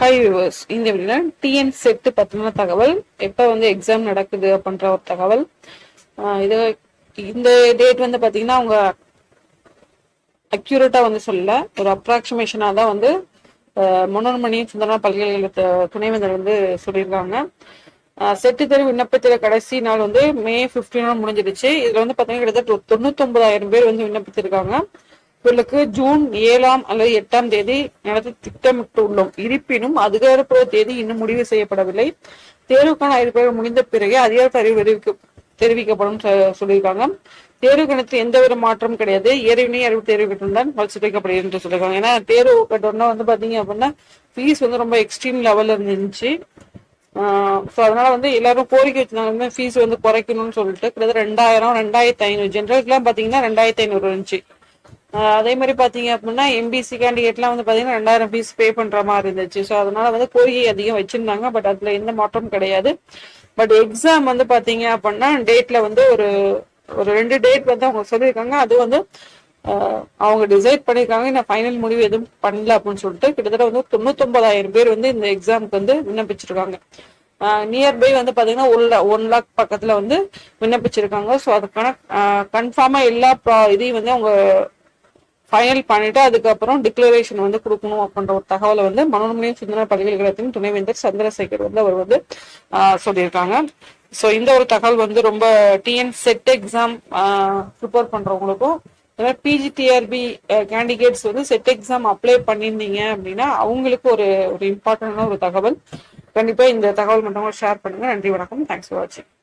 High viewers இந்த வீடியோல TN set பத்தின தகவல் எப்போ வந்து எக்ஸாம் நடக்குது அப்படின்ற ஒரு தகவல். இது இந்த டேட் வந்து பார்த்தீங்கன்னா அவங்க அக்யூரேட்டாக வந்து சொல்லல. ஒரு அப்ராக்சிமேஷனாக தான் வந்து ஆஹ் மனோன்மணி சுந்தரனா பல்கலைக்கழக துணைவேந்தர் வந்து சொல்லியிருக்காங்க. செட்டு தேர்வு விண்ணப்பத்தில் கடைசி நாள் வந்து மே ஃபிஃப்டீனோட முடிஞ்சிருச்சு இதில் வந்து பார்த்தீங்கன்னா கிட்டத்தட்ட தொண்ணூத்தொன்பதாயிரம் பேர் வந்து விண்ணப்பித்திருக்காங்க. இவர்களுக்கு ஜூன் ஏழாம் அல்லது எட்டாம் தேதி நடத்த திட்டமிட்டு உள்ளோம் இருப்பினும் அதிகாரப்பூர்வ தேதி இன்னும் முடிவு செய்யப்படவில்லை. தேர்வுக்கான அறிவிப்பு முடிந்த பிறகு அதிகாரத்தை அறிவு தெரிவிக்க தெரிவிக்கப்படும் சொ- சொல்லியிருக்காங்க. தேர்வு கணத்தில் எந்த ஒரு மாற்றமும் கிடையாது. ஏற்கனவே அறிவு தேர்வு கட்டணம் பரிசீலிக்கப்படுகிறது என்று சொல்லியிருக்காங்க. ஏன்னா தேர்வு கட்டணம்னா வந்து பாத்தீங்க அப்படின்னா ஃபீஸ் வந்து ரொம்ப எக்ஸ்ட்ரீம் லெவல்ல இருந்துச்சு. ஸோ அதனால வந்து எல்லாரும் கோரிக்கை வச்சிருந்தாங்க ஃபீஸ் வந்து குறைக்கணும்னு சொல்லிட்டு கிட்டத்தட்ட ரெண்டாயிரம் ரெண்டாயிரத்தி ஐநூறு. ஜென்ரலுக்குலாம் பாத்தீங்கன்னா ரெண்டாயிரத்தி ஐநூறு இருந்துச்சு. அதே மாதிரி பாத்தீங்க அப்படின்னா எம்பிசி கேண்டிடேட்லாம் வந்து பாத்தீங்கன்னா ரெண்டாயிரம் ஃபீஸ் பே பண்ற மாதிரி இருந்துச்சு. ஸோ அதனால வந்து கோரிக்கை அதிகம் வச்சிருந்தாங்க. பட் அதுல எந்த மாற்றமும் கிடையாது. பட் எக்ஸாம் வந்து பாத்தீங்க அப்படின்னா டேட்ல வந்து ஒரு ஒரு ரெண்டு டேட் வந்து அவங்க சொல்லியிருக்காங்க. அது வந்து அவங்க டிசைட் பண்ணியிருக்காங்க. நான் ஃபைனல் முடிவு எதுவும் பண்ணல அப்படின்னு சொல்லிட்டு கிட்டத்தட்ட வந்து தொண்ணூத்தொன்பதாயிரம் பேர் வந்து இந்த எக்ஸாமுக்கு வந்து விண்ணப்பிச்சிருக்காங்க. நியர்பை வந்து பாத்தீங்கன்னா ஒன் ஒன் லேக் பக்கத்துல வந்து விண்ணப்பிச்சிருக்காங்க. ஸோ அதுக்கான கன்ஃபார்மா எல்லா ப்ரா- இதையும் வந்து அவங்க ஃபைனல் பண்ணிட்டு அதுக்கப்புறம் டிக்ளரேஷன் வந்து கொடுக்கணும் அப்படின்ற ஒரு தகவலை வந்து மனோன்மணியம் சிந்தன பல்கலைக்கழகத்தின் துணைவேந்தர் சந்திரசேகர் வந்து அவர் வந்து ஆஹ் சொல்லியிருக்காங்க. ஸோ இந்த ஒரு தகவல் வந்து ரொம்ப டிஎன் செட் எக்ஸாம் ப்ரிப்பேர் பண்றவங்களுக்கும் பிஜிடிஆர்பி கேண்டிடேட்ஸ் வந்து செட் எக்ஸாம் அப்ளை பண்ணியிருந்தீங்க அப்படின்னா அவங்களுக்கு ஒரு ஒரு இம்பார்ட்டன்டான ஒரு தகவல். கண்டிப்பா இந்த தகவல் மட்டும் ஷேர் பண்ணுங்க. நன்றி வணக்கம். தேங்க்ஸ் ஃபார் வாட்சிங்